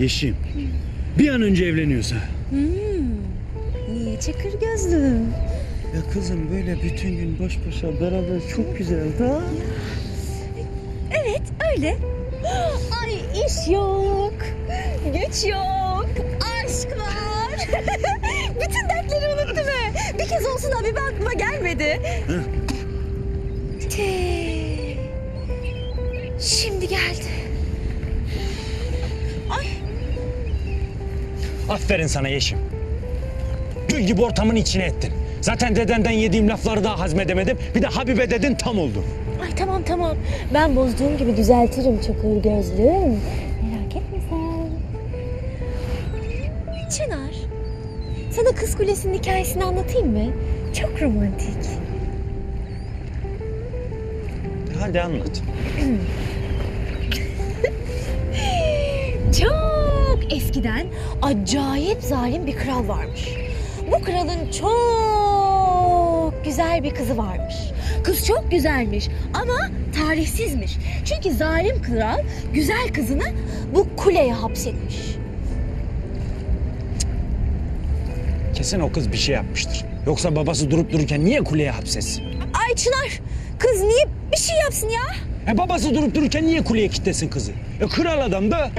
Yeşim. Bir an önce evleniyorsa. Niye çakır gözlüm? Ya kızım böyle bütün gün baş başa beraber çok güzel da. Evet öyle. Ay iş yok. Güç yok. Aşk var. Bütün dertleri unuttu be. Bir kez olsun abi bir aklıma gelmedi. Şimdi geldi. Aferin sana Yeşim. Gül gibi ortamın içine ettin. Zaten dedenden yediğim lafları daha hazmedemedim. Bir de Habibe dedin tam oldu. Ay tamam tamam. Ben bozduğum gibi düzeltirim çakır gözlüm. Merak etme sen. Çınar, sana Kız Kulesi'nin hikayesini anlatayım mı? Çok romantik. Hadi anlat. Çok eskiden acayip zalim bir kral varmış. Bu kralın çok güzel bir kızı varmış. Kız çok güzelmiş ama tarihsizmiş. Çünkü zalim kral güzel kızını bu kuleye hapsetmiş. Kesin o kız bir şey yapmıştır. Yoksa babası durup dururken niye kuleye hapsetsin? Ay Çınar, kız niye bir şey yapsın ya? E babası durup dururken niye kuleye kilitlesin kızı? E kral adam da...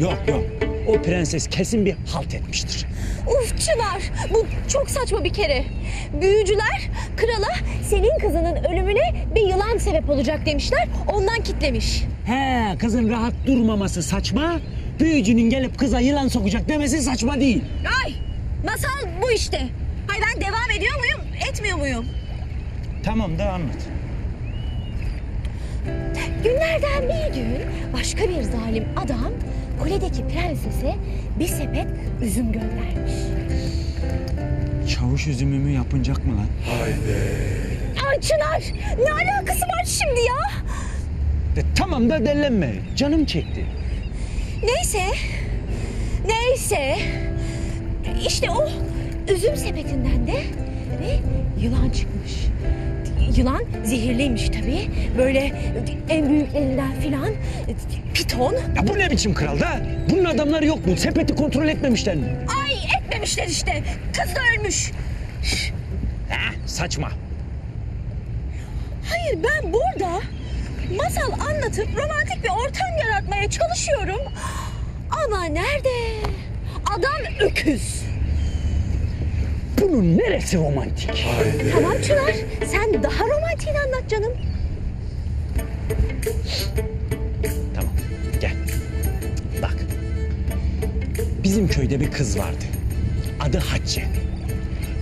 Yok yok. O prenses kesin bir halt etmiştir. Uf Çınar, bu çok saçma bir kere. Büyücüler krala senin kızının ölümüne bir yılan sebep olacak demişler, ondan kitlemiş. He kızın rahat durmaması saçma. Büyücünün gelip kıza yılan sokacak demesi saçma değil. Ay masal bu işte. Hay ben devam ediyor muyum etmiyor muyum? Tamam da anlat. Günlerden bir gün başka bir zalim adam kuledeki prensese bir sepet üzüm göndermiş. Çavuş üzümümü yapınacak mı lan? Ay Çınar ne alakası var şimdi ya? E, tamam da dellenme. Canım çekti. Neyse neyse işte o üzüm sepetinden de bir yılan çıkmış. Yılan zehirliymiş tabii. Böyle en büyüklerinden filan piton. Ya bu ne biçim kral da? Bunun adamları yok mu? Sepeti kontrol etmemişler mi? Ay etmemişler işte. Kız da ölmüş. Ha, saçma. Hayır ben burada masal anlatıp romantik bir ortam yaratmaya çalışıyorum. Ama nerede? Adam öküz. Bunun neresi romantik? Tamam Çınar sen daha romantiğini anlat canım. Tamam, gel. Bak. Bizim köyde bir kız vardı. Adı Hatice.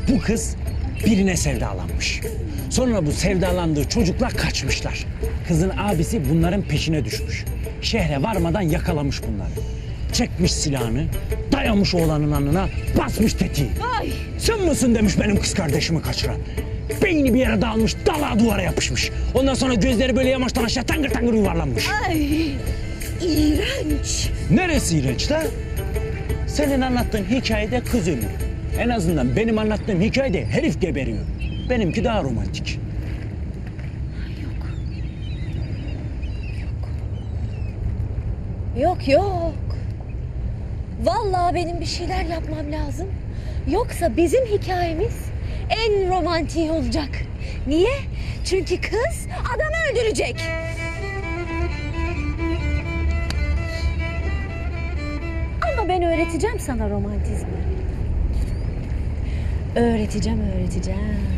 Bu kız birine sevdalanmış. Sonra bu sevdalandığı çocuklar kaçmışlar. Kızın abisi bunların peşine düşmüş. Şehre varmadan yakalamış bunları. Çekmiş silahını, dayamış oğlanın alnına, basmış tetiği. Ay Sen misin demiş benim kız kardeşimi kaçıran. Beyni bir yere dağılmış, dala duvara yapışmış. Ondan sonra gözleri böyle yamaçtan aşağı tangır tangır yuvarlanmış. ay iğrenç. Neresi iğrenç la? Senin anlattığın hikayede kız ölüyor. En azından benim anlattığım hikayede herif geberiyor. Benimki daha romantik. Yok yok. Vallahi benim bir şeyler yapmam lazım. Yoksa bizim hikayemiz en romantiği olacak. Niye? Çünkü kız adamı öldürecek. Ama ben öğreteceğim sana romantizmi. Öğreteceğim, öğreteceğim.